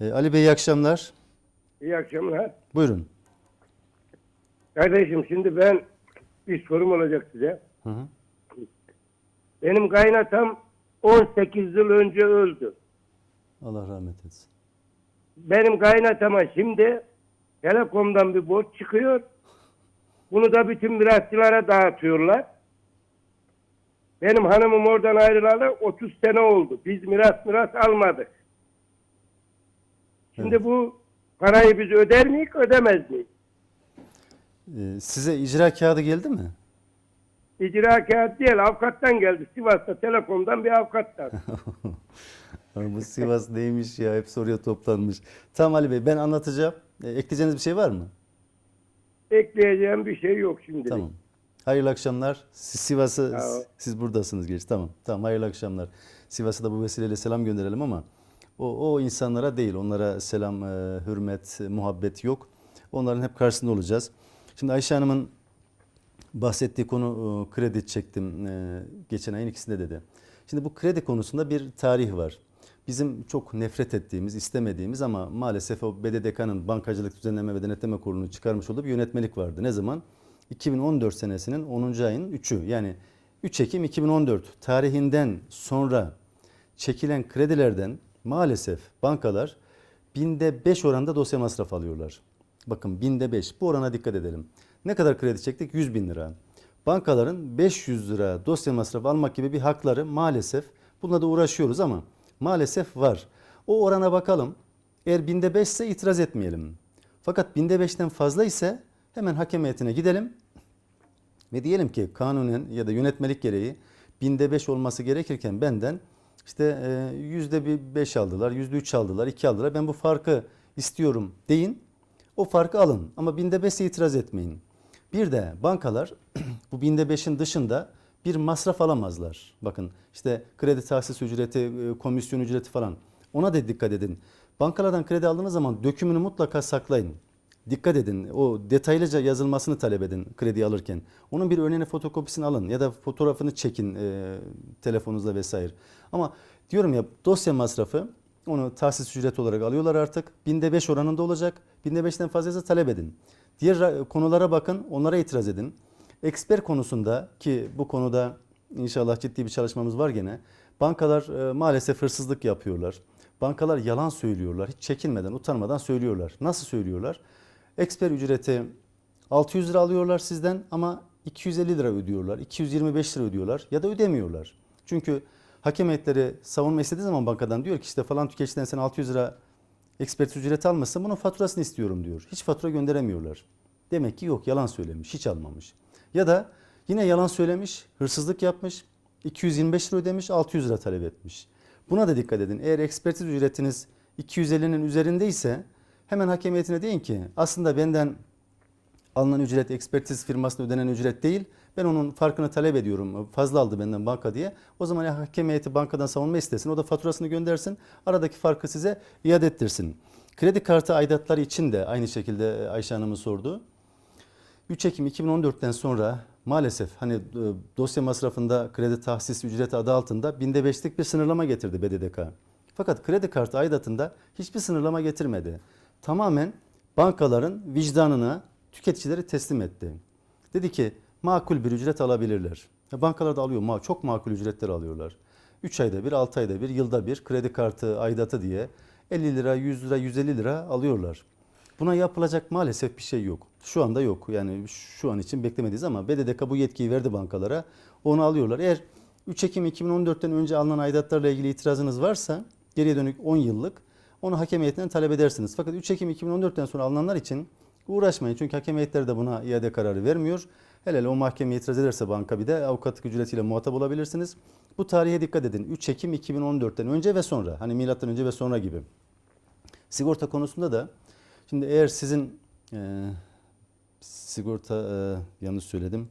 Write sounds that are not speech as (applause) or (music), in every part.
Ee, Ali Bey iyi akşamlar. İyi akşamlar. Buyurun. Kardeşim şimdi ben bir sorum olacak size. Hı hı. Benim kaynatam 18 yıl önce öldü. Allah rahmet etsin. Benim kaynatama şimdi Telekom'dan bir borç çıkıyor. Bunu da bütün mirasçılara dağıtıyorlar. Benim hanımım oradan ayrılalı 30 sene oldu. Biz miras miras almadık. Şimdi Evet. bu parayı biz öder miyiz, ödemez miyiz? Ee, size icra kağıdı geldi mi? İcra kağıt değil, avukattan geldi. Sivas'ta Telekom'dan bir avukattan. (laughs) Bu Sivas neymiş ya? Hep soruya toplanmış. Tamam Ali Bey ben anlatacağım. Ee, ekleyeceğiniz bir şey var mı? Ekleyeceğim bir şey yok şimdi. Tamam. Hayırlı akşamlar. Siz Sivas'ı, siz buradasınız geç. Tamam. Tamam hayırlı akşamlar. Sivas'a da bu vesileyle selam gönderelim ama o, o insanlara değil. Onlara selam, e, hürmet, e, muhabbet yok. Onların hep karşısında olacağız. Şimdi Ayşe Hanım'ın bahsettiği konu e, kredi çektim e, geçen ayın ikisinde dedi. Şimdi bu kredi konusunda bir tarih var. Bizim çok nefret ettiğimiz, istemediğimiz ama maalesef o BDDK'nın Bankacılık Düzenleme ve Denetleme Kurulu'nun çıkarmış olduğu bir yönetmelik vardı. Ne zaman? 2014 senesinin 10. ayın 3'ü yani 3 Ekim 2014 tarihinden sonra çekilen kredilerden maalesef bankalar binde 5 oranda dosya masrafı alıyorlar. Bakın binde 5 bu orana dikkat edelim. Ne kadar kredi çektik? 100 bin lira. Bankaların 500 lira dosya masrafı almak gibi bir hakları maalesef bununla da uğraşıyoruz ama maalesef var. O orana bakalım. Eğer binde 5 ise itiraz etmeyelim. Fakat binde 5'ten fazla ise hemen hakem heyetine gidelim. Ve diyelim ki kanunen ya da yönetmelik gereği binde 5 olması gerekirken benden işte e, yüzde bir 5 aldılar, yüzde 3 aldılar, 2 aldılar. Ben bu farkı istiyorum deyin. O farkı alın ama binde 5'e itiraz etmeyin. Bir de bankalar (clears throat) bu binde 5'in dışında bir masraf alamazlar. Bakın işte kredi tahsis ücreti, e, komisyon ücreti falan ona da dikkat edin. Bankalardan kredi aldığınız zaman dökümünü mutlaka saklayın. Dikkat edin. O detaylıca yazılmasını talep edin kredi alırken. Onun bir örneğini fotokopisini alın ya da fotoğrafını çekin e, telefonunuzla vesaire. Ama diyorum ya dosya masrafı onu tahsis ücreti olarak alıyorlar artık. Binde 5 oranında olacak. Binde 5'ten fazlaysa talep edin. Diğer ra- konulara bakın onlara itiraz edin. Eksper konusunda ki bu konuda inşallah ciddi bir çalışmamız var gene. Bankalar e, maalesef hırsızlık yapıyorlar. Bankalar yalan söylüyorlar. Hiç çekinmeden, utanmadan söylüyorlar. Nasıl söylüyorlar? Eksper ücreti 600 lira alıyorlar sizden ama 250 lira ödüyorlar. 225 lira ödüyorlar ya da ödemiyorlar. Çünkü hakem heyetleri savunma istediği zaman bankadan diyor ki işte falan tüketiciden sen 600 lira ekspert ücreti almasın bunun faturasını istiyorum diyor. Hiç fatura gönderemiyorlar. Demek ki yok yalan söylemiş, hiç almamış. Ya da yine yalan söylemiş, hırsızlık yapmış, 225 lira ödemiş, 600 lira talep etmiş. Buna da dikkat edin. Eğer ekspertiz ücretiniz 250'nin üzerindeyse hemen hakem heyetine deyin ki aslında benden alınan ücret ekspertiz firmasına ödenen ücret değil. Ben onun farkını talep ediyorum. Fazla aldı benden banka diye. O zaman ya hakem heyeti bankadan savunma istesin. O da faturasını göndersin. Aradaki farkı size iade ettirsin. Kredi kartı aidatları için de aynı şekilde Ayşe Hanım'ın sorduğu. 3 Ekim 2014'ten sonra maalesef hani e, dosya masrafında kredi tahsis ücreti adı altında binde beşlik bir sınırlama getirdi BDDK. Fakat kredi kartı aidatında hiçbir sınırlama getirmedi. Tamamen bankaların vicdanına tüketicileri teslim etti. Dedi ki makul bir ücret alabilirler. Bankalar da alıyor, çok makul ücretler alıyorlar. 3 ayda bir, 6 ayda bir, yılda bir kredi kartı aidatı diye 50 lira, 100 lira, 150 lira alıyorlar. Buna yapılacak maalesef bir şey yok. Şu anda yok. Yani şu an için beklemediyiz ama BDDK bu yetkiyi verdi bankalara. Onu alıyorlar. Eğer 3 Ekim 2014'ten önce alınan aidatlarla ilgili itirazınız varsa geriye dönük 10 yıllık onu hakem heyetinden talep edersiniz. Fakat 3 Ekim 2014'ten sonra alınanlar için uğraşmayın. Çünkü hakem heyetleri de buna iade kararı vermiyor. Hele hele o mahkemeye itiraz ederse banka bir de avukatlık ücretiyle muhatap olabilirsiniz. Bu tarihe dikkat edin. 3 Ekim 2014'ten önce ve sonra. Hani milattan önce ve sonra gibi. Sigorta konusunda da şimdi eğer sizin e, sigorta e, yanlış söyledim.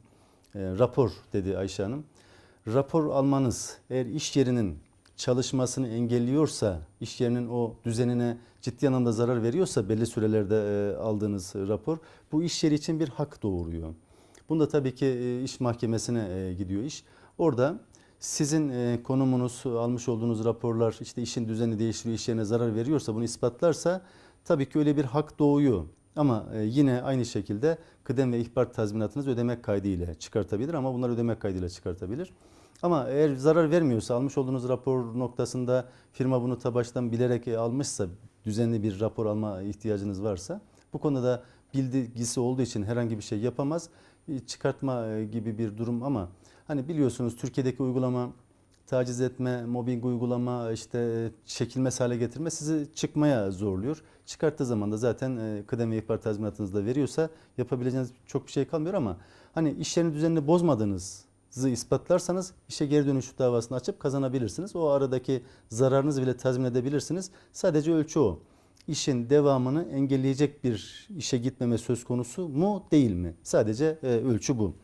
E, rapor dedi Ayşe Hanım. Rapor almanız eğer iş yerinin çalışmasını engelliyorsa, iş yerinin o düzenine ciddi anlamda zarar veriyorsa belli sürelerde e, aldığınız rapor bu iş yeri için bir hak doğuruyor. Bunda tabii ki e, iş mahkemesine e, gidiyor iş. Orada Sizin konumunuz, almış olduğunuz raporlar işte işin düzeni değiştiriyor, iş yerine zarar veriyorsa bunu ispatlarsa tabii ki öyle bir hak doğuyor. Ama e, yine aynı şekilde kıdem ve ihbar tazminatınızı ödemek kaydıyla çıkartabilir ama bunları ödemek kaydıyla çıkartabilir. Ama eğer zarar vermiyorsa almış olduğunuz rapor noktasında firma bunu ta baştan bilerek e, almışsa düzenli bir rapor alma ihtiyacınız varsa bu konuda da bilgisi olduğu için herhangi bir şey yapamaz. Çıkartma e, gibi bir durum ama hani biliyorsunuz Türkiye'deki uygulama taciz etme, mobbing uygulama, işte e, çekilmez hale getirme sizi çıkmaya zorluyor. Çıkarttığı zaman da zaten e, kıdem ve ihbar tazminatınızı da veriyorsa yapabileceğiniz çok bir şey kalmıyor ama hani iş yerinin düzenini bozmadığınızı ispatlarsanız işe geri dönüş davasını açıp kazanabilirsiniz. O aradaki zararınızı bile tazmin edebilirsiniz. Sadece ölçü o. İşin devamını engelleyecek bir işe gitmeme söz konusu mu değil mi? Sadece e, ölçü bu.